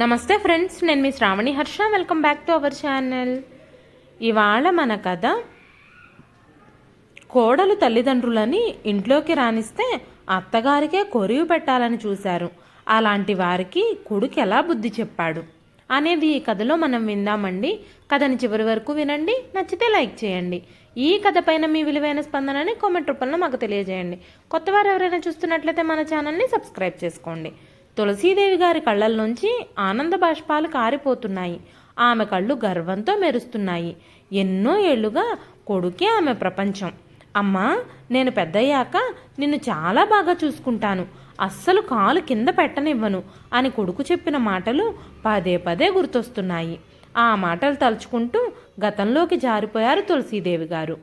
నమస్తే ఫ్రెండ్స్ నేను మీ Sravani Harsha. Welcome back to our channel ఇవాళ మన కథ కోడలు తల్లిదండ్రులని ఇంట్లోకి రానిస్తే అత్తగారికే కొరివి పెట్టాలని చూశారు. అలాంటి వారికి కొడుకు ఎలా బుద్ధి చెప్పాడు అనేది ఈ కథలో మనం విందామండి. కథని చివరి వరకు వినండి నచ్చితే లైక్ చేయండి. ఈ కథ పైన మీ విలువైన స్పందనని కామెంట్ రూపంలో మాకు తెలియజేయండి. కొత్తవారు ఎవరైనా చూస్తున్నట్లయితే మన ఛానల్ని సబ్స్క్రైబ్ చేసుకోండి. తులసీదేవి గారి కళ్ళల్లోంచి ఆనంద బాష్పాలు కారిపోతున్నాయి. ఆమె కళ్ళు గర్వంతో మెరుస్తున్నాయి. ఎన్నో ఏళ్ళుగా కొడుకే ఆమె ప్రపంచం. అమ్మా నేను పెద్దయ్యాక నిన్ను చాలా బాగా చూసుకుంటాను. అస్సలు కాలు కింద పెట్టనివ్వను అని కొడుకు చెప్పిన మాటలు పదే పదే గుర్తొస్తున్నాయి. ఆ మాటలు తలుచుకుంటూ గతంలోకి జారిపోయారు తులసీదేవి గారు.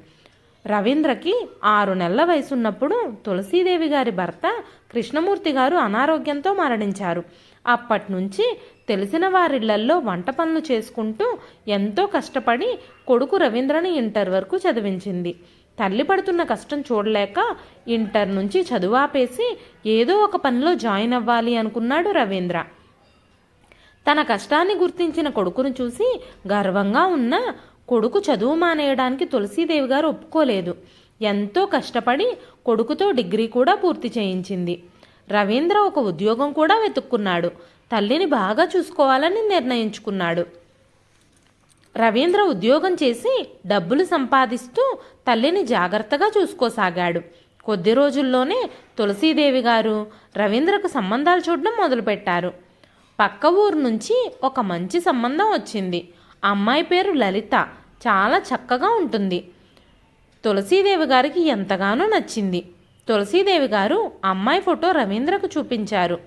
రవీంద్రకి ఆరు నెలల వయసున్నప్పుడు తులసీదేవి గారి భర్త కృష్ణమూర్తి గారు అనారోగ్యంతో మరణించారు. అప్పటి నుంచి తెలిసిన వారిళ్ళల్లో వంట పనులు చేసుకుంటూ ఎంతో కష్టపడి కొడుకు రవీంద్రని ఇంటర్ వరకు చదివించింది. తల్లి పడుతున్న కష్టం చూడలేక ఇంటర్ నుంచి చదువాపేసి ఏదో ఒక పనిలో జాయిన్ అవ్వాలి అనుకున్నాడు రవీంద్ర. తన కష్టాన్ని గుర్తించిన కొడుకును చూసి గర్వంగా ఉన్న కొడుకు చదువు మానేయడానికి తులసీదేవి గారు ఒప్పుకోలేదు. ఎంతో కష్టపడి కొడుకుతో డిగ్రీ కూడా పూర్తి చేయించింది. రవీంద్ర ఒక ఉద్యోగం కూడా వెతుక్కున్నాడు. తల్లిని బాగా చూసుకోవాలని నిర్ణయించుకున్నాడు. రవీంద్ర ఉద్యోగం చేసి డబ్బులు సంపాదిస్తూ తల్లిని జాగ్రత్తగా చూసుకోసాగాడు. కొద్ది రోజుల్లోనే తులసీదేవి గారు రవీంద్రకు సంబంధాలు చూడడం మొదలుపెట్టారు. పక్క ఊరు నుంచి ఒక మంచి సంబంధం వచ్చింది. అమ్మాయి పేరు లలిత. చాలా చక్కగా ఉంటుంది. తులసీదేవి గారికి ఎంతగానో నచ్చింది. తులసీదేవి గారు అమ్మాయి ఫోటో రవీంద్రకు చూపించారు.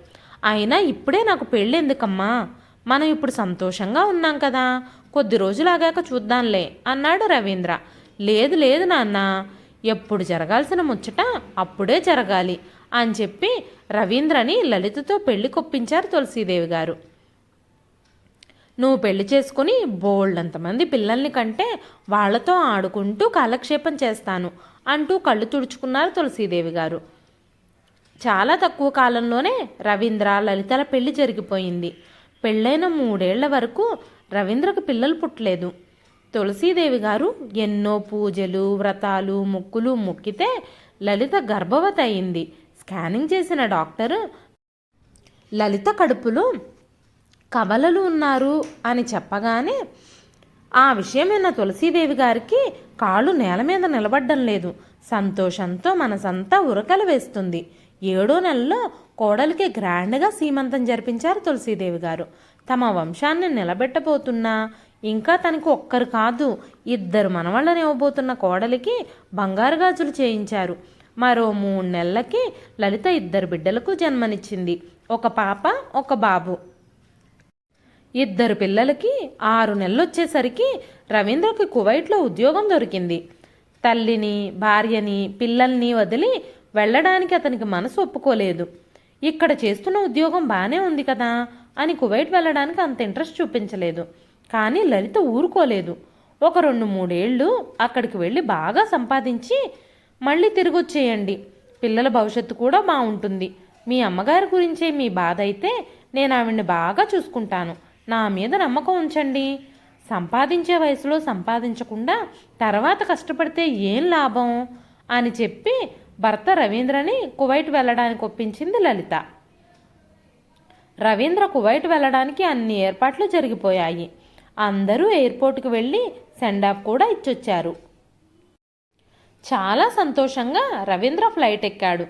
అయినా ఇప్పుడే నాకు పెళ్ళెందుకమ్మా? మనం ఇప్పుడు సంతోషంగా ఉన్నాం కదా. కొద్ది రోజులాగాక చూద్దాంలే అన్నాడు రవీంద్ర. లేదు లేదు నాన్న. ఎప్పుడు జరగాల్సిన ముచ్చట అప్పుడే జరగాలి అని చెప్పి రవీంద్రని లలితతో పెళ్ళి కొప్పించారు తులసీదేవి గారు. నువ్వు పెళ్ళి చేసుకుని బోల్డంతమంది పిల్లల్ని కంటే వాళ్ళతో ఆడుకుంటూ కాలక్షేపం చేస్తాను అంటూ కళ్ళు తుడుచుకున్నారు తులసీదేవి గారు. చాలా తక్కువ కాలంలోనే రవీంద్ర లలితల పెళ్ళి జరిగిపోయింది. పెళ్ళైన మూడేళ్ళ వరకు రవీంద్రకు పిల్లలు పుట్టలేదు. తులసీదేవి గారు ఎన్నో పూజలు వ్రతాలు మొక్కులు మొక్కితే లలిత గర్భవతి అయింది. స్కానింగ్ చేసిన డాక్టరు లలిత కడుపులో కవలలు ఉన్నారు అని చెప్పగానే ఆ విషయం తులసీదేవి గారికి కాళ్ళు నేల మీద నిలబడ్డం లేదు. సంతోషంతో మనసంతా ఉరకలు వేస్తుంది. ఏడో నెలలో కోడలికి గ్రాండ్గా సీమంతం జరిపించారు తులసీదేవి గారు. తమ వంశాన్ని నిలబెట్టబోతున్నా ఇంకా తనకు ఒక్కరు కాదు ఇద్దరు మనవాళ్ళని ఇవ్వబోతున్న కోడలికి బంగారు గాజులు చేయించారు. మరో మూడు నెలలకి లలిత ఇద్దరు బిడ్డలకు జన్మనిచ్చింది. ఒక పాప ఒక బాబు. ఇద్దరు పిల్లలకి ఆరు నెలలు వచ్చేసరికి రవీంద్రకి కువైట్లో ఉద్యోగం దొరికింది. తల్లిని భార్యని పిల్లల్ని వదిలి వెళ్ళడానికి అతనికి మనసు ఒప్పుకోలేదు. ఇక్కడ చేస్తున్న ఉద్యోగం బాగానే ఉంది కదా అని కువైట్ వెళ్ళడానికి అంత ఇంట్రెస్ట్ చూపించలేదు. కానీ లలిత ఊరుకోలేదు. ఒక రెండు మూడేళ్ళు అక్కడికి వెళ్ళి బాగా సంపాదించి మళ్ళీ తిరిగి వచ్చేయండి పిల్లల భవిష్యత్తు కూడా బాగుంటుంది. మీ అమ్మగారి గురించే మీ బాధ అయితే నేను ఆవిడ్ని బాగా చూసుకుంటాను. నా మీద నమ్మకం ఉంచండి. సంపాదించే వయసులో సంపాదించకుండా తర్వాత కష్టపడితే ఏం లాభం? అని చెప్పి భర్త రవీంద్రని కువైట్ వెళ్ళడానికి ఒప్పించింది లలిత. రవీంద్ర కువైట్ వెళ్ళడానికి అన్ని ఏర్పాట్లు జరిగిపోయాయి. అందరూ ఎయిర్పోర్ట్కి వెళ్ళి సెండాఫ్ కూడా ఇచ్చొచ్చారు. చాలా సంతోషంగా రవీంద్ర ఫ్లైట్ ఎక్కాడు.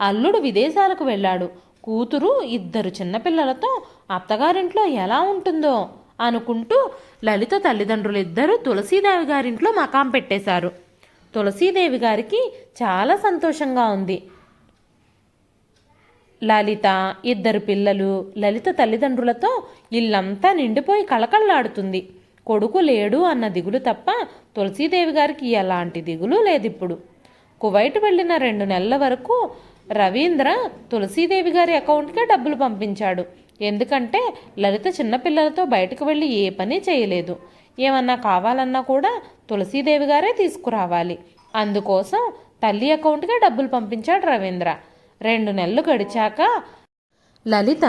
అల్లుడు విదేశాలకు వెళ్ళాడు. కూతురు ఇద్దరు చిన్నపిల్లలతో అత్తగారింట్లో ఎలా ఉంటుందో? అనుకుంటూ లలిత తల్లిదండ్రులు ఇద్దరూ తులసీదేవి గారింట్లో మకాం పెట్టేశారు. తులసీదేవి గారికి చాలా సంతోషంగా ఉంది. లలిత ఇద్దరు పిల్లలు లలిత తల్లిదండ్రులతో ఇల్లంతా నిండిపోయి కళకళలాడుతుంది. కొడుకు లేడు అన్న దిగులు తప్ప తులసీదేవి గారికి ఎలాంటి దిగులు లేదిప్పుడు. కువైట్ వెళ్ళిన రెండు నెలల వరకు రవీంద్ర తులసీదేవి గారి అకౌంట్కే డబ్బులు పంపించాడు. ఎందుకంటే లలిత చిన్నపిల్లలతో బయటకు వెళ్ళి ఏ పని చేయలేదు. ఏమన్నా కావాలన్నా కూడా తులసీదేవి గారే తీసుకురావాలి. అందుకోసం తల్లి అకౌంట్కే డబ్బులు పంపించాడు రవీంద్ర. రెండు నెలలు గడిచాక లలిత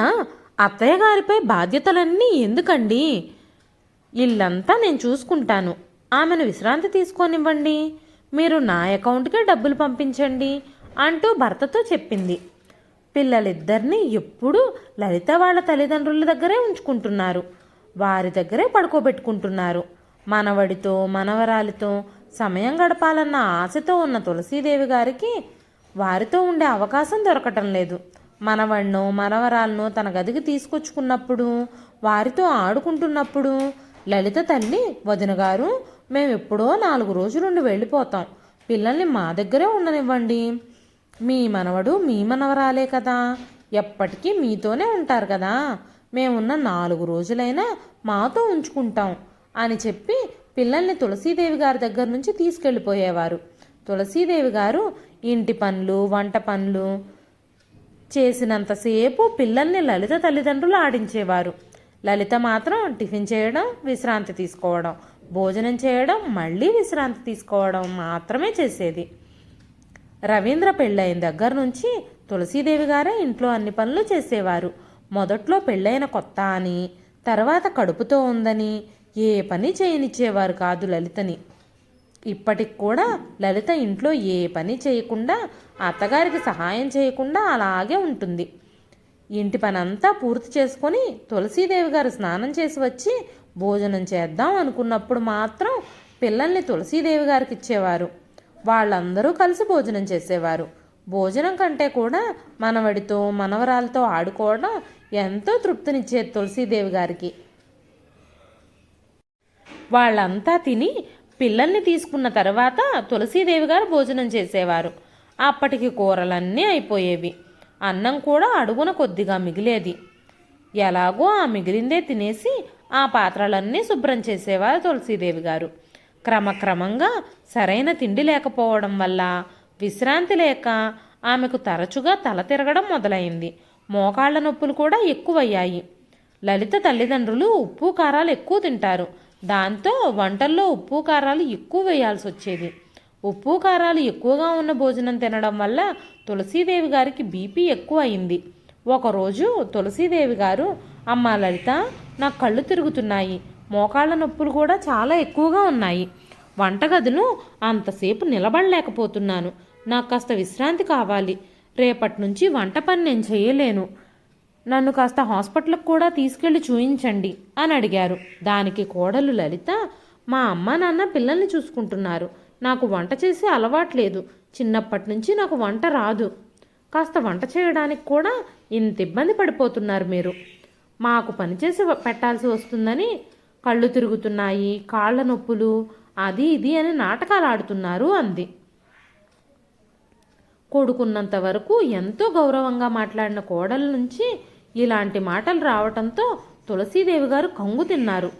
అత్తయ్య గారిపై బాధ్యతలన్నీ ఎందుకండి? ఇల్లంతా నేను చూసుకుంటాను. ఆమెను విశ్రాంతి తీసుకోనివ్వండి. మీరు నా అకౌంట్కే డబ్బులు పంపించండి. అంటూ భర్తతో చెప్పింది. పిల్లలిద్దరినీ ఎప్పుడూ లలిత వాళ్ళ తల్లిదండ్రుల దగ్గరే ఉంచుకుంటున్నారు. వారి దగ్గరే పడుకోబెట్టుకుంటున్నారు. మనవడితో మనవరాలితో సమయం గడపాలన్న ఆశతో ఉన్న తులసీదేవి గారికి వారితో ఉండే అవకాశం దొరకటం లేదు. మనవడినో మనవరాలను తన గదికి తీసుకొచ్చుకున్నప్పుడు వారితో ఆడుకుంటున్నప్పుడు లలిత తల్లి వదిన గారు మేము ఎప్పుడో నాలుగు రోజులుండి వెళ్ళిపోతాం. పిల్లల్ని మా దగ్గరే ఉండనివ్వండి. మీ మనవడు మీ మనవరాలే కదా. ఎప్పటికీ మీతోనే ఉంటారు కదా. మేమున్న నాలుగు రోజులైనా మాతో ఉంచుకుంటాం అని చెప్పి పిల్లల్ని తులసీదేవి గారి దగ్గర నుంచి తీసుకెళ్ళిపోయేవారు. తులసీదేవి గారు ఇంటి పనులు వంట పనులు చేసినంతసేపు పిల్లల్ని లలిత తల్లిదండ్రులు ఆడించేవారు. లలిత మాత్రం టిఫిన్ చేయడం విశ్రాంతి తీసుకోవడం భోజనం చేయడం మళ్ళీ విశ్రాంతి తీసుకోవడం మాత్రమే చేసేది. రవీంద్ర పెళ్ళైన దగ్గర నుంచి తులసీదేవి గారే ఇంట్లో అన్ని పనులు చేసేవారు. మొదట్లో పెళ్ళైన కొత్త అని తర్వాత కడుపుతో ఉందని ఏ పని చేయనిచ్చేవారు కాదు లలితని. ఇప్పటికి కూడా లలిత ఇంట్లో ఏ పని చేయకుండా అత్తగారికి సహాయం చేయకుండా అలాగే ఉంటుంది. ఇంటి పనంతా పూర్తి చేసుకొని తులసీదేవి గారు స్నానం చేసి వచ్చి భోజనం చేద్దాం అనుకున్నప్పుడు మాత్రం పిల్లల్ని తులసీదేవి గారికి ఇచ్చేవారు. వాళ్ళందరూ కలిసి భోజనం చేసేవారు. భోజనం కంటే కూడా మనవడితో మనవరాలతో ఆడుకోవడం ఎంతో తృప్తినిచ్చేది తులసీదేవి గారికి. వాళ్ళంతా తిని పిల్లల్ని తీసుకున్న తర్వాత తులసీదేవి గారు భోజనం చేసేవారు. అప్పటికి కూరలన్నీ అయిపోయేవి. అన్నం కూడా అడుగున కొద్దిగా మిగిలేది. ఎలాగో ఆ మిగిలిందే తినేసి ఆ పాత్రలన్నీ శుభ్రం చేసేవారు తులసీదేవి గారు. క్రమక్రమంగా సరైన తిండి లేకపోవడం వల్ల విశ్రాంతి లేక ఆమెకు తరచుగా తల తిరగడం మొదలైంది. మోకాళ్ళ నొప్పులు కూడా ఎక్కువయ్యాయి. లలిత తల్లిదండ్రులు ఉప్పు కారాలు ఎక్కువ తింటారు. దాంతో వంటల్లో ఉప్పు కారాలు ఎక్కువ వేయాల్సి వచ్చేది. ఉప్పు కారాలు ఎక్కువగా ఉన్న భోజనం తినడం వల్ల తులసీదేవి గారికి బీపీ ఎక్కువ అయింది ఒకరోజు తులసీదేవి గారు అమ్మ లలిత నా కళ్ళు తిరుగుతున్నాయి. మోకాళ్ళ నొప్పులు కూడా చాలా ఎక్కువగా ఉన్నాయి. వంటగదిలో అంతసేపు నిలబడలేకపోతున్నాను. నాకు కాస్త విశ్రాంతి కావాలి. రేపటి నుంచి వంట పని నేను చేయలేను. నన్ను కాస్త హాస్పిటల్కి కూడా తీసుకెళ్ళి చూయించండి అని అడిగారు. దానికి కోడలు లలిత మా అమ్మ నాన్న పిల్లల్ని చూసుకుంటున్నారు. నాకు వంట చేసే అలవాట్లేదు చిన్నప్పటి నుంచి నాకు వంట రాదు. కాస్త వంట చేయడానికి కూడా ఇంత ఇబ్బంది పడిపోతున్నారు మీరు. మాకు పనిచేసి పెట్టాల్సి వస్తుందని కళ్ళు తిరుగుతున్నాయి కాళ్ళ నొప్పులు అది ఇది అని నాటకాలు ఆడుతున్నారు అంది. కొడుకున్నంత వరకు ఎంతో గౌరవంగా మాట్లాడిన కోడల నుంచి ఇలాంటి మాటలు రావటంతో తులసీదేవి గారు కంగు తిన్నారు.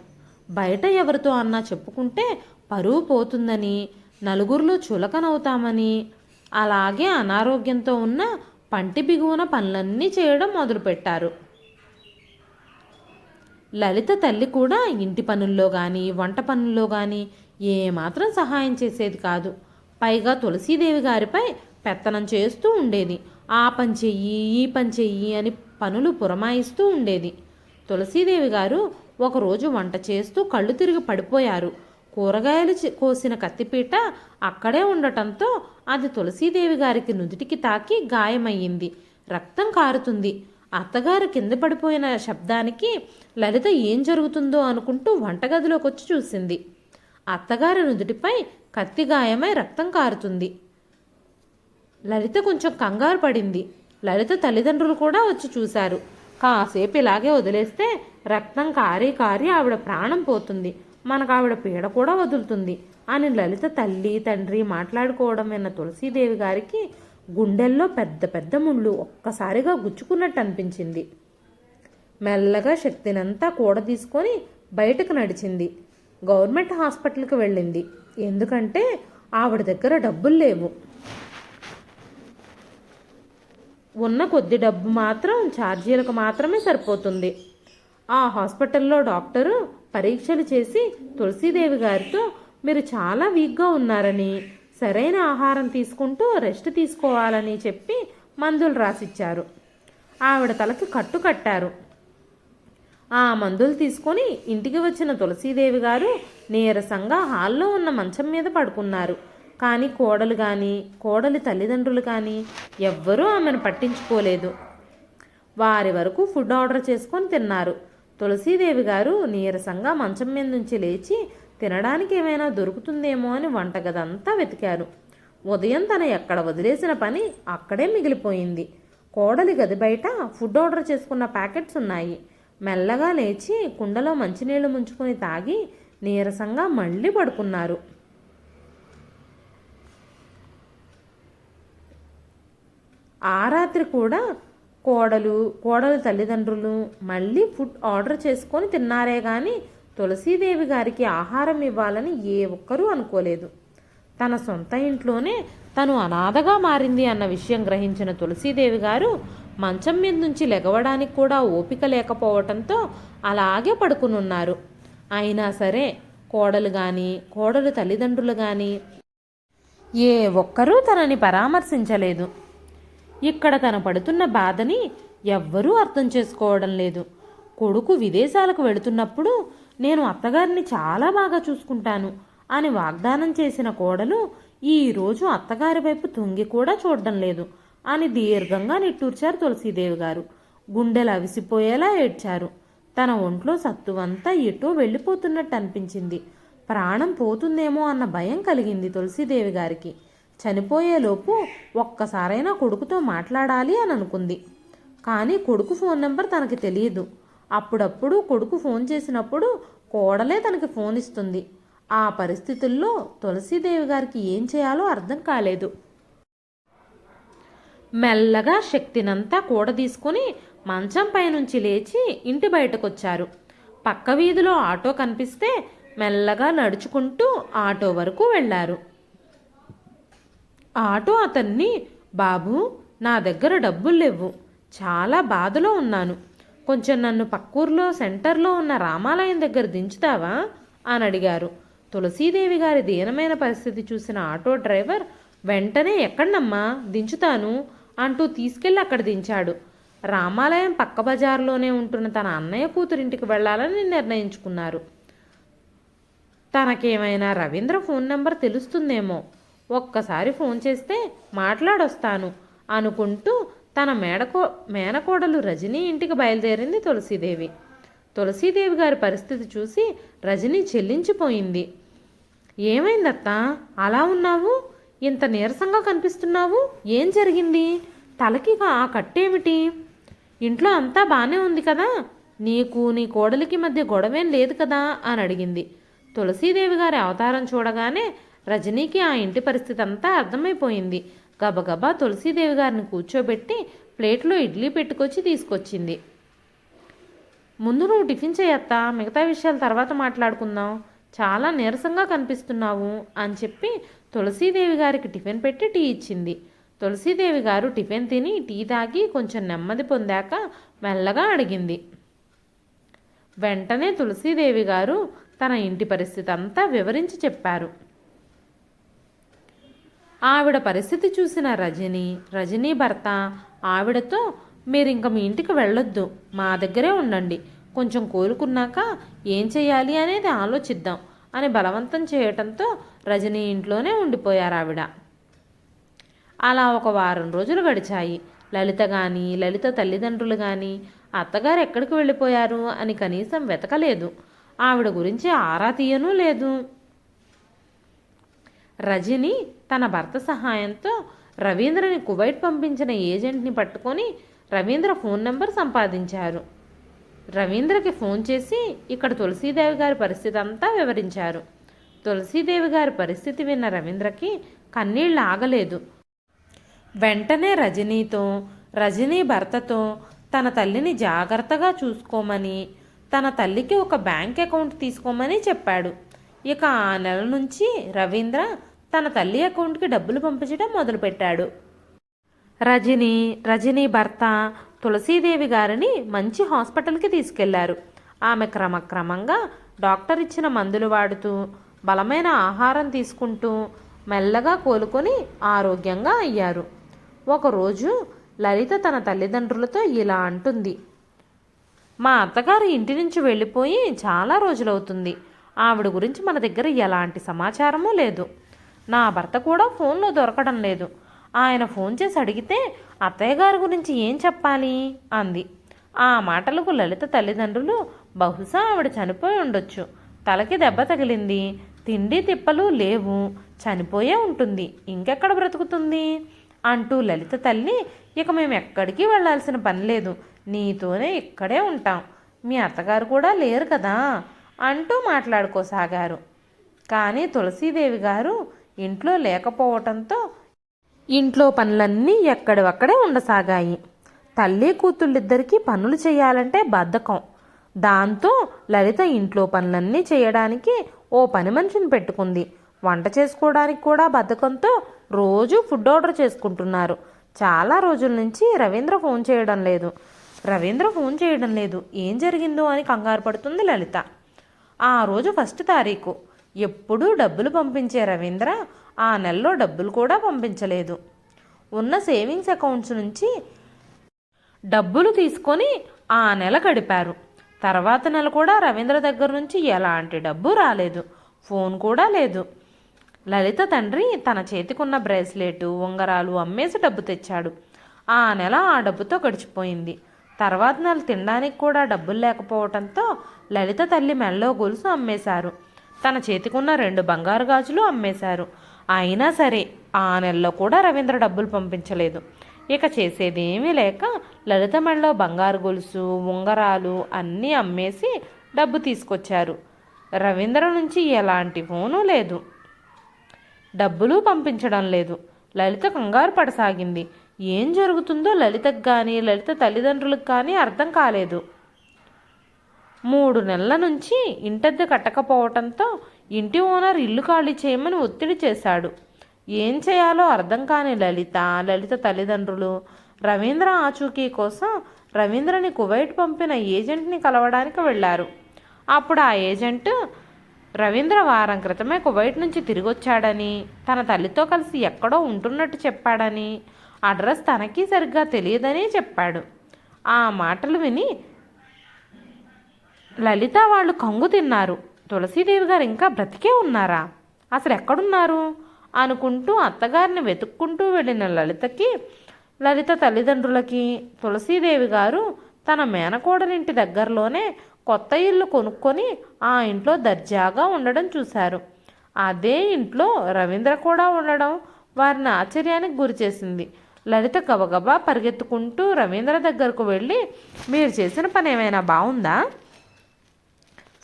బయట ఎవరితో అన్నా చెప్పుకుంటే పరువు పోతుందని నలుగురిలో చులకనవుతామని అలాగే అనారోగ్యంతో ఉన్న పంటి బిగువన పనులన్నీ చేయడం మొదలుపెట్టారు. లలిత తల్లి కూడా ఇంటి పనుల్లో కానీ వంట పనుల్లో కానీ ఏమాత్రం సహాయం చేసేది కాదు. పైగా తులసీదేవి గారిపై పెత్తనం చేస్తూ ఉండేది. ఆ పని చెయ్యి ఈ పని చెయ్యి అని పనులు పురమాయిస్తూ ఉండేది. తులసీదేవి గారు ఒకరోజు వంట చేస్తూ కళ్ళు తిరిగి పడిపోయారు. కూరగాయలు కోసిన కత్తిపీట అక్కడే ఉండటంతో అది తులసీదేవి గారికి నుదుటికి తాకి గాయమయ్యింది. రక్తం కారుతుంది. అత్తగారు కింద పడిపోయిన శబ్దానికి లలిత ఏం జరుగుతుందో అనుకుంటూ వంటగదిలోకి వచ్చి చూసింది. అత్తగారి నుదుటిపై కత్తి గాయమై రక్తం కారుతుంది. లలిత కొంచెం కంగారు పడింది. లలిత తల్లిదండ్రులు కూడా వచ్చి చూశారు. కాసేపు ఇలాగే వదిలేస్తే రక్తం కారి కారి ఆవిడ ప్రాణం పోతుంది. మనకు ఆవిడ పీడ కూడా వదులుతుంది అని లలిత తల్లి తండ్రి మాట్లాడుకోవడం విన్న తులసీదేవి గారికి గుండెల్లో పెద్ద పెద్ద ముళ్ళు ఒక్కసారిగా గుచ్చుకున్నట్టు అనిపించింది. మెల్లగా శక్తినంతా కూడ తీసుకొని బయటకు నడిచింది. గవర్నమెంట్ హాస్పిటల్కి వెళ్ళింది. ఎందుకంటే ఆవిడ దగ్గర డబ్బులు లేవు. ఉన్న కొద్ది డబ్బు మాత్రం ఛార్జీలకు మాత్రమే సరిపోతుంది. ఆ హాస్పిటల్లో డాక్టరు పరీక్షలు చేసి తులసీదేవి గారితో మీరు చాలా వీక్గా ఉన్నారని సరైన ఆహారం తీసుకుంటూ రెస్ట్ తీసుకోవాలని చెప్పి మందులు రాసిచ్చారు. ఆవిడ తలకి కట్టు కట్టారు. ఆ మందులు తీసుకొని ఇంటికి వచ్చిన తులసీదేవి గారు నీరసంగా హాల్లో ఉన్న మంచం మీద పడుకున్నారు. కానీ కోడలు కానీ కోడలి తల్లిదండ్రులు కానీ ఎవ్వరూ ఆమెను పట్టించుకోలేదు. వారి వరకు ఫుడ్ ఆర్డర్ చేసుకొని తిన్నారు. తులసీదేవి గారు నీరసంగా మంచం మీద నుంచి లేచి తినడానికి ఏమైనా దొరుకుతుందేమో అని వంటగదంతా వెతికారు ఉదయం తన ఎక్కడ వదిలేసిన పని అక్కడే మిగిలిపోయింది. కోడలి గది బయట ఫుడ్ ఆర్డర్ చేసుకున్న ప్యాకెట్స్ ఉన్నాయి. మెల్లగా లేచి కుండలో మంచినీళ్ళు ముంచుకొని తాగి నీరసంగా మళ్ళీ పడుకున్నారు. ఆ రాత్రి కూడా కోడలు కోడలు తల్లిదండ్రులు మళ్ళీ ఫుడ్ ఆర్డర్ చేసుకొని తిన్నారే కానీ తులసీదేవి గారికి ఆహారం ఇవ్వాలని ఏ ఒక్కరూ అనుకోలేదు. తన సొంత ఇంట్లోనే తను అనాథగా మారింది అన్న విషయం గ్రహించిన తులసీదేవి గారు మంచం మీద నుంచి లెగవడానికి కూడా ఓపిక లేకపోవటంతో అలాగే పడుకునున్నారు. అయినా సరే కోడలు కానీ కోడలు తల్లిదండ్రులు కానీ ఏ ఒక్కరూ తనని పరామర్శించలేదు. ఇక్కడ తను పడుతున్న బాధని ఎవ్వరూ అర్థం చేసుకోవడం లేదు. కొడుకు విదేశాలకు వెళుతున్నప్పుడు నేను అత్తగారిని చాలా బాగా చూసుకుంటాను అని వాగ్దానం చేసిన కోడలు ఈరోజు అత్తగారి వైపు తొంగి కూడా చూడడం లేదు అని దీర్ఘంగా నిట్టూర్చారు తులసీదేవి గారు. గుండెలు అవిసిపోయేలా ఏడ్చారు. తన ఒంట్లో సత్తువంతా ఎటో వెళ్ళిపోతున్నట్టు అనిపించింది. ప్రాణం పోతుందేమో అన్న భయం కలిగింది తులసీదేవి గారికి. చనిపోయేలోపు ఒక్కసారైనా కొడుకుతో మాట్లాడాలి అని అనుకుంది. కానీ కొడుకు ఫోన్ నెంబర్ తనకి తెలియదు. అప్పుడప్పుడు కొడుకు ఫోన్ చేసినప్పుడు కోడలే తనకి ఫోన్ ఇస్తుంది. ఆ పరిస్థితుల్లో తులసీదేవి గారికి ఏం చేయాలో అర్థం కాలేదు. మెల్లగా శక్తినంతా కూడదీసుకుని మంచం పైనుంచి లేచి ఇంటి బయటకొచ్చారు. పక్క వీధిలో ఆటో కనిపిస్తే మెల్లగా నడుచుకుంటూ ఆటో వరకు వెళ్ళారు. ఆటో అతన్ని బాబు నా దగ్గర డబ్బులు లేవు. చాలా బాధలో ఉన్నాను. కొంచెం నన్ను పక్కూర్లో సెంటర్లో ఉన్న రామాలయం దగ్గర దించుతావా? అని అడిగారు. తులసీదేవి గారి దీనమైన పరిస్థితి చూసిన ఆటో డ్రైవర్ వెంటనే ఎక్కడనమ్మా? దించుతాను అంటూ తీసుకెళ్ళి అక్కడ దించాడు. రామాలయం పక్క బజార్లోనే ఉంటున్న తన అన్నయ్య కూతురింటికి వెళ్ళాలని నిర్ణయించుకున్నారు. తనకేమైనా రవీంద్ర ఫోన్ నెంబర్ తెలుస్తుందేమో? ఒక్కసారి ఫోన్ చేస్తే మాట్లాడొస్తాను అనుకుంటూ తన మేడకో మేనకోడలు రజనీ ఇంటికి బయలుదేరింది తులసీదేవి. తులసీదేవి గారి పరిస్థితి చూసి రజనీ చెల్లించిపోయింది. ఏమైందత్తా? అలా ఉన్నావు? ఇంత నీరసంగా కనిపిస్తున్నావు? ఏం జరిగింది? తలకి ఆ కట్టేమిటి? ఇంట్లో అంతా బాగానే ఉంది కదా? నీకు నీ కోడలికి మధ్య గొడవేం లేదు కదా? అని అడిగింది. తులసీదేవి గారి అవతారం చూడగానే రజనీకి ఆ ఇంటి పరిస్థితి అంతా అర్థమైపోయింది. గబగబా తులసీదేవి గారిని కూర్చోబెట్టి ప్లేట్లో ఇడ్లీ పెట్టుకొచ్చి తీసుకొచ్చింది. ముందు నువ్వు టిఫిన్ చేయత్తా మిగతా విషయాలు తర్వాత మాట్లాడుకుందాం. చాలా నీరసంగా కనిపిస్తున్నావు అని చెప్పి తులసీదేవి గారికి టిఫిన్ పెట్టి టీ ఇచ్చింది. తులసీదేవి గారు టిఫిన్ తిని టీ తాగి కొంచెం నెమ్మది పొందాక మెల్లగా అడిగింది. వెంటనే తులసీదేవి గారు తన ఇంటి పరిస్థితి అంతా వివరించి చెప్పారు. ఆవిడ పరిస్థితి చూసిన రజని రజనీ భర్త ఆవిడతో మీరు ఇంక మీ ఇంటికి వెళ్ళొద్దు మా దగ్గరే ఉండండి. కొంచెం కోలుకున్నాక ఏం చేయాలి అనేది ఆలోచిద్దాం అని బలవంతం చేయటంతో రజనీ ఇంట్లోనే ఉండిపోయారు ఆవిడ. అలా ఒక వారం రోజులు గడిచాయి. లలిత కానీ లలిత తల్లిదండ్రులు కానీ అత్తగారు ఎక్కడికి వెళ్ళిపోయారు? అని కనీసం వెతకలేదు. ఆవిడ గురించి ఆరా తీయనూ లేదు. రజని తన భర్త సహాయంతో రవీంద్రని కువైట్ పంపించిన ఏజెంట్ని పట్టుకొని రవీంద్ర ఫోన్ నెంబర్ సంపాదించారు. రవీంద్రకి ఫోన్ చేసి ఇక్కడ తులసీదేవి గారి పరిస్థితి అంతా వివరించారు. తులసీదేవి గారి పరిస్థితి విన్న రవీంద్రకి కన్నీళ్ళు ఆగలేదు. వెంటనే రజనీతో రజనీ భర్తతో తన తల్లిని జాగ్రత్తగా చూసుకోమని తన తల్లికి ఒక బ్యాంక్ అకౌంట్ తీసుకోమని చెప్పాడు. ఇక ఆ నెల నుంచి రవీంద్ర తన తల్లి అకౌంట్కి డబ్బులు పంపించడం మొదలుపెట్టాడు. రజని రజనీ భర్త తులసీదేవి గారిని మంచి హాస్పిటల్కి తీసుకెళ్ళారు. ఆమె క్రమక్రమంగా డాక్టర్ ఇచ్చిన మందులు వాడుతూ బలమైన ఆహారం తీసుకుంటూ మెల్లగా కోలుకొని ఆరోగ్యంగా అయ్యారు. ఒకరోజు లలిత తన తల్లిదండ్రులతో ఇలా అంటుంది. మా అత్తగారు ఇంటి నుంచి వెళ్ళిపోయి చాలా రోజులవుతుంది. ఆవిడ గురించి మన దగ్గర ఎలాంటి సమాచారమూ లేదు. నా భర్త కూడా ఫోన్లో దొరకడం లేదు. ఆయన ఫోన్ చేసి అడిగితే అత్తయ్య గారి గురించి ఏం చెప్పాలి? అంది. ఆ మాటలకు లలిత తల్లిదండ్రులు బహుశా ఆవిడ చనిపోయి ఉండొచ్చు. తలకి దెబ్బ తగిలింది. తిండి తిప్పలు లేవు. చనిపోయే ఉంటుంది. ఇంకెక్కడ బ్రతుకుతుంది? అంటూ లలిత తల్లి ఇక మేము ఎక్కడికి వెళ్ళాల్సిన పని లేదు. నీతోనే ఇక్కడే ఉంటాం. మీ అత్తగారు కూడా లేరు కదా. అంటూ మాట్లాడుకోసాగారు. కానీ తులసీదేవి గారు ఇంట్లో లేకపోవటంతో ఇంట్లో పనులన్నీ ఎక్కడివక్కడే ఉండసాగాయి. తల్లి కూతుళ్ళిద్దరికీ పనులు చేయాలంటే బద్ధకం. దాంతో లలిత ఇంట్లో పనులన్నీ చేయడానికి ఓ పని మనిషిని పెట్టుకుంది. వంట చేసుకోవడానికి కూడా బద్ధకంతో రోజు ఫుడ్ ఆర్డర్ చేసుకుంటున్నారు. చాలా రోజుల నుంచి రవీంద్ర ఫోన్ చేయడం లేదు. రవీంద్ర ఫోన్ చేయడం లేదు. ఏం జరిగిందో అని కంగారు పడుతుంది లలిత. ఆ రోజు ఫస్ట్ తారీఖు. ఎప్పుడూ డబ్బులు పంపించే రవీంద్ర ఆ నెలలో డబ్బులు కూడా పంపించలేదు. ఉన్న సేవింగ్స్ అకౌంట్స్ నుంచి డబ్బులు తీసుకొని ఆ నెల గడిపారు. తర్వాత నెల కూడా రవీంద్ర దగ్గర నుంచి ఎలాంటి డబ్బు రాలేదు. ఫోన్ కూడా లేదు. లలిత తండ్రి తన చేతికున్న బ్రేస్లెట్ ఉంగరాలు అమ్మేసి డబ్బు తెచ్చాడు. ఆ నెల ఆ డబ్బుతో గడిచిపోయింది. తర్వాత నెల తినడానికి కూడా డబ్బులు లేకపోవడంతో లలిత తల్లి మెల్లో గొలుసు అమ్మేశారు. తన చేతికున్న రెండు బంగారు గాజులు అమ్మేశారు. అయినా సరే ఆ నెలలో కూడా రవీంద్ర డబ్బులు పంపించలేదు. ఇక చేసేదేమీ లేక లలిత మెడలో బంగారు గొలుసు ఉంగరాలు అన్నీ అమ్మేసి డబ్బు తీసుకొచ్చారు. రవీంద్ర నుంచి ఎలాంటి ఫోను లేదు. డబ్బులు పంపించడం లేదు. లలిత కంగారు పడసాగింది. ఏం జరుగుతుందో లలితకు కానీ లలిత తల్లిదండ్రులకు కానీ అర్థం కాలేదు. మూడు నెలల నుంచి ఇంటద్దె కట్టకపోవటంతో ఇంటి ఓనర్ ఇల్లు ఖాళీ చేయమని ఒత్తిడి చేశాడు. ఏం చేయాలో అర్థం కాని లలిత లలిత తల్లిదండ్రులు రవీంద్ర ఆచూకీ కోసం రవీంద్రని కువైట్ పంపిన ఏజెంట్ని కలవడానికి వెళ్ళారు. అప్పుడు ఆ ఏజెంట్ రవీంద్ర వారం క్రితమే కువైట్ నుంచి తిరిగి వచ్చాడని తన తల్లితో కలిసి ఎక్కడో ఉంటున్నట్టు చెప్పాడని అడ్రస్ తనకి సరిగ్గా తెలియదని చెప్పాడు. ఆ మాటలు విని లలిత వాళ్ళు కంగు తిన్నారు. తులసీదేవి గారు ఇంకా బ్రతికే ఉన్నారా? అసలు ఎక్కడున్నారు? అనుకుంటూ అత్తగారిని వెతుక్కుంటూ వెళ్ళిన లలితకి లలిత తల్లిదండ్రులకి తులసీదేవి గారు తన మేనకోడలింటి దగ్గరలోనే కొత్త ఇల్లు కొనుక్కొని ఆ ఇంట్లో దర్జాగా ఉండడం చూశారు. అదే ఇంట్లో రవీంద్ర కూడా ఉండడం వారిని ఆశ్చర్యానికి గురిచేసింది లలిత గబగబా పరిగెత్తుకుంటూ రవీంద్ర దగ్గరకు వెళ్ళి మీరు చేసిన పని ఏమైనా బాగుందా?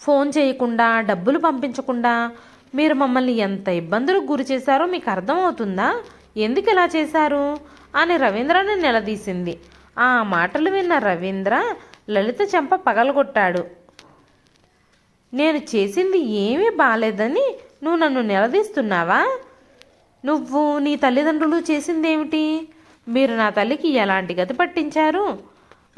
ఫోన్ చేయకుండా డబ్బులు పంపించకుండా మీరు మమ్మల్ని ఎంత ఇబ్బందులకు గురి చేశారో మీకు అర్థమవుతుందా? ఎందుకు ఇలా చేశారు? అని రవీంద్రని నిలదీసింది. ఆ మాటలు విన్న రవీంద్ర లలిత చెంప పగలగొట్టాడు. నేను చేసింది ఏమీ బాలేదని నువ్వు నన్ను నిలదీస్తున్నావా? నువ్వు నీ తల్లిదండ్రులు చేసిందేమిటి? మీరు నా తల్లికి ఎలాంటి గతి పట్టించారు?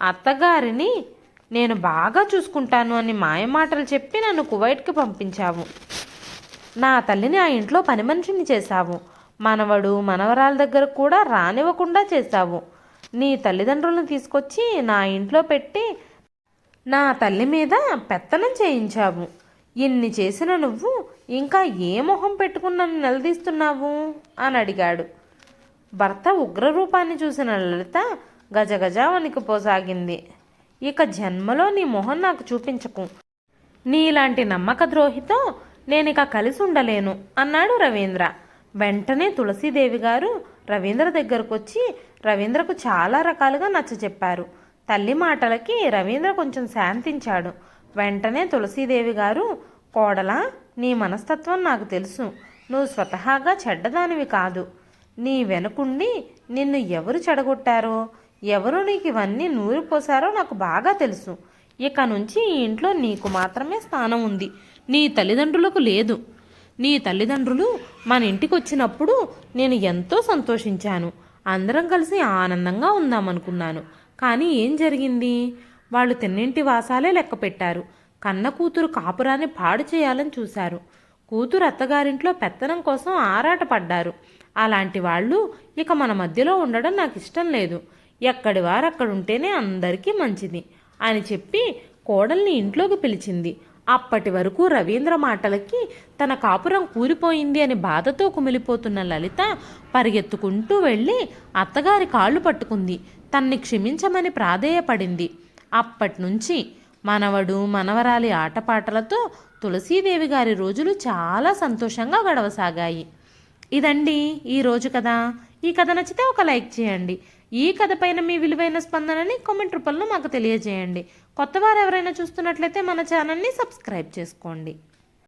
అత్తగారిని నేను బాగా చూసుకుంటాను అని మాయమాటలు చెప్పి నన్ను కువైట్కి పంపించావు. నా తల్లిని ఆ ఇంట్లో పని మనిషిని చేశావు. మనవడు మనవరాల దగ్గర కూడా రానివ్వకుండా చేశావు. నీ తల్లిదండ్రులను తీసుకొచ్చి నా ఇంట్లో పెట్టి నా తల్లి మీద పెత్తనం చేయించావు. ఇన్ని చేసిన నువ్వు ఇంకా ఏ మొహం పెట్టుకుని నన్ను నిలదీస్తున్నావు? అని అడిగాడు. భర్త ఉగ్రరూపాన్ని చూసిన లలిత గజగజ వణికిపోసాగింది. ఇక జన్మలో నీ మొహం నాకు చూపించకు. నీలాంటి నమ్మక ద్రోహితో నేనిక కలిసి ఉండలేను అన్నాడు రవీంద్ర. వెంటనే తులసీదేవి గారు రవీంద్ర దగ్గరకు వచ్చి రవీంద్రకు చాలా రకాలుగా నచ్చచెప్పారు తల్లి మాటలకి రవీంద్ర కొంచెం శాంతించాడు. వెంటనే తులసీదేవి గారు కోడలా నీ మనస్తత్వం నాకు తెలుసు. నువ్వు స్వతహాగా చెడ్డదానివి కాదు. నీ వెనుకుండి నిన్ను ఎవరు చెడగొట్టారో? ఎవరు నీకు ఇవన్నీ నూరిపోసారో నాకు బాగా తెలుసు. ఇక నుంచి ఈ ఇంట్లో నీకు మాత్రమే స్థానం ఉంది. నీ తల్లిదండ్రులకు లేదు. నీ తల్లిదండ్రులు మన ఇంటికి వచ్చినప్పుడు నేను ఎంతో సంతోషించాను. అందరం కలిసి ఆనందంగా ఉందామనుకున్నాను. కానీ ఏం జరిగింది? వాళ్ళు తిన్నింటి వాసాలే లెక్క పెట్టారు. కన్న కూతురు కాపురాన్ని పాడు చేయాలని చూశారు. కూతురు అత్తగారింట్లో పెత్తనం కోసం ఆరాటపడ్డారు. అలాంటి వాళ్ళు ఇక మన మధ్యలో ఉండడం నాకు ఇష్టం లేదు. ఎక్కడి వారు అక్కడ ఉంటేనే అందరికీ మంచిది అని చెప్పి కోడల్ని ఇంట్లోకి పిలిచింది. అప్పటి వరకు రవీంద్ర మాటలకి తన కాపురం కూలిపోయింది అని బాధతో కుమిలిపోతున్న లలిత పరిగెత్తుకుంటూ వెళ్ళి అత్తగారి కాళ్ళు పట్టుకుంది. తన్ని క్షమించమని ప్రాధేయపడింది. అప్పటినుంచి మనవడు మనవరాలి ఆటపాటలతో తులసీదేవి గారి రోజులు చాలా సంతోషంగా గడవసాగాయి. ఇదండి ఈరోజు కదా కథ. ఈ కథ నచ్చితే ఒక లైక్ చేయండి. ఈ కథ పైన మీ విలువైన స్పందనని కామెంట్ రూపంలో మాకు తెలియజేయండి. కొత్తవారు ఎవరైనా చూస్తున్నట్లయితే మన ఛానల్ని సబ్స్క్రైబ్ చేసుకోండి.